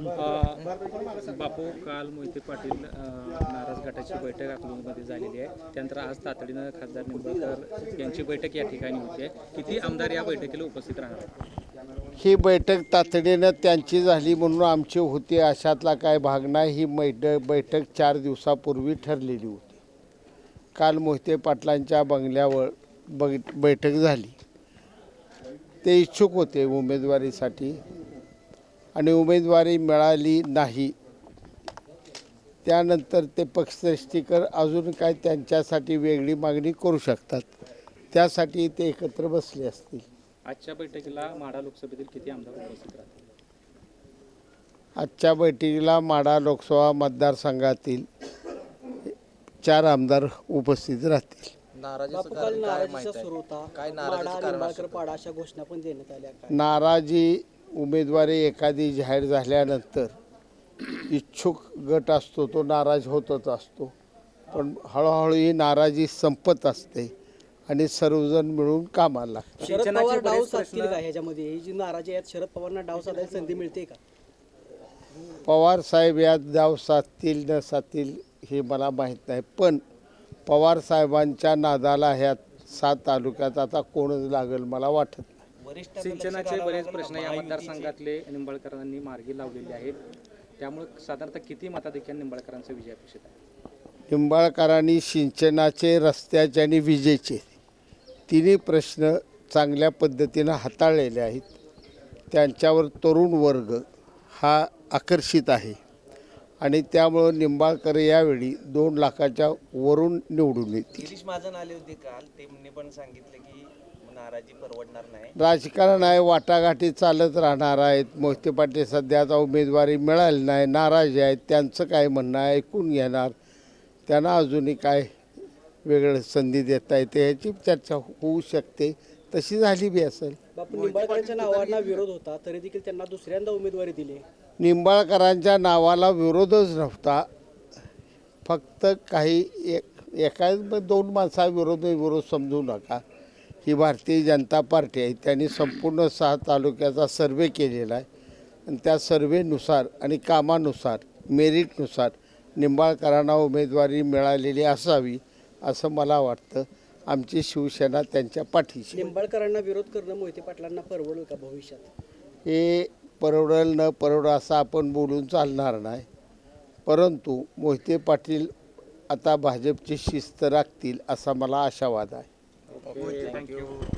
बापू काल मोहिते पाटील नाराज गटाची बैठक अकलूजमध्ये झालेली आहे. त्यानंतर आज तातडीनं खासदार निंबाळकर यांची बैठक या ठिकाणी होती. आहे किती आमदार या बैठकीला उपस्थित राहणार? ही बैठक तातडीनं त्यांची झाली म्हणून आमची होती. अशातला काय भाग नाही. ही बैठक बैठक चार दिवसापूर्वी ठरलेली होती. काल मोहिते पाटलांच्या बंगल्यावर बग बैठक झाली. ते इच्छुक होते उमेदवारीसाठी. आणि उमेदवारी मिळाली नाही. त्यानंतर ते पक्षश्रेष्ठीकर अजून काय त्यांच्यासाठी वेगळी मागणी करू शकतात. त्यासाठी ते एकत्र बसले असतील. आजच्या बैठकीला माढा लोकसभेतील किती आमदार उपस्थित राहतील? आजच्या बैठकीला माढा लोकसभा मतदारसंघातील चार आमदार उपस्थित राहतील. काय? नाराजी उमेदवारी एखादी जाहीर झाल्यानंतर इच्छुक गट असतो तो नाराज होतच असतो. पण हळूहळू ही नाराजी संपत असते आणि सर्वजण मिळून कामाला लागतात. शरद पवार डाव साधतील का ह्याच्यामध्ये? ही जी नाराजी आहेत शरद पवारांना डाव साधायला संधी मिळते का? पवार साहेब यात जाव साधतील न साधतील हे मला माहीत नाही. पण पवार साहेबांच्या नादाला ह्यात सात तालुक्यात आता कोणच लागेल मला वाटत नाही. सिंचनाचे बरेच प्रश्न या मतदारसंघातले निंबाळकरांनी मार्गी लावलेले आहेत. त्यामुळे साधारणतः किती मताधिक्यान निंबाळकरांचा विजय अपेक्षित आहे? निंबाळकरांनी सिंचनाचे रस्त्याचे आणि विजेचे तिन्ही प्रश्न चांगल्या पद्धतीनं हाताळलेले आहेत. त्यांच्यावर तरुण वर्ग हा आकर्षित आहे. आणि त्यामुळं निंबाळकर यावेळी दोन लाखाच्या वरून निवडून येतील. महाजन आले होते काल. त्यांनी पण सांगितलं की नाराजी परवडणार नाही. राजकारण आहे वाटाघाटी चालत राहणार आहेत. मोहिते पाटील सध्या आता उमेदवारी मिळाली नाही नाराज आहेत. त्यांचं काय म्हणणं आहे ऐकून घेणार. त्यांना अजूनही काय वेगळं संधी देता येते याची चर्चा होऊ शकते. तशी झाली बी असेल. बापू निंबाळकरांच्या नावांना विरोध होता तरी देखील त्यांना दुसऱ्यांदा उमेदवारी दिली. निंबाळकरांच्या नावाला विरोधच नव्हता. फक्त काही एक एका दोन माणसाविरोध विरोध समजू नका. ही भारतीय जनता पार्टी आहे. त्यांनी संपूर्ण सहा तालुक्याचा सर्वे केलेला आहे. आणि त्या सर्वेनुसार आणि कामानुसार मेरिटनुसार निंबाळकरांना उमेदवारी मिळालेली असावी असं मला वाटतं. आमची शिवसेना त्यांच्या पाठीशी. निंबाळकरांना विरोध करणं मोहिते पाटलांना परवडेल का भविष्यात? हे परवडेल न परवडं असं आपण बोलून चालणार नाही. परंतु मोहिते पाटील आता भाजपची शिस्त राखतील असा मला आशावाद आहे. Okay. Thank, thank you. you.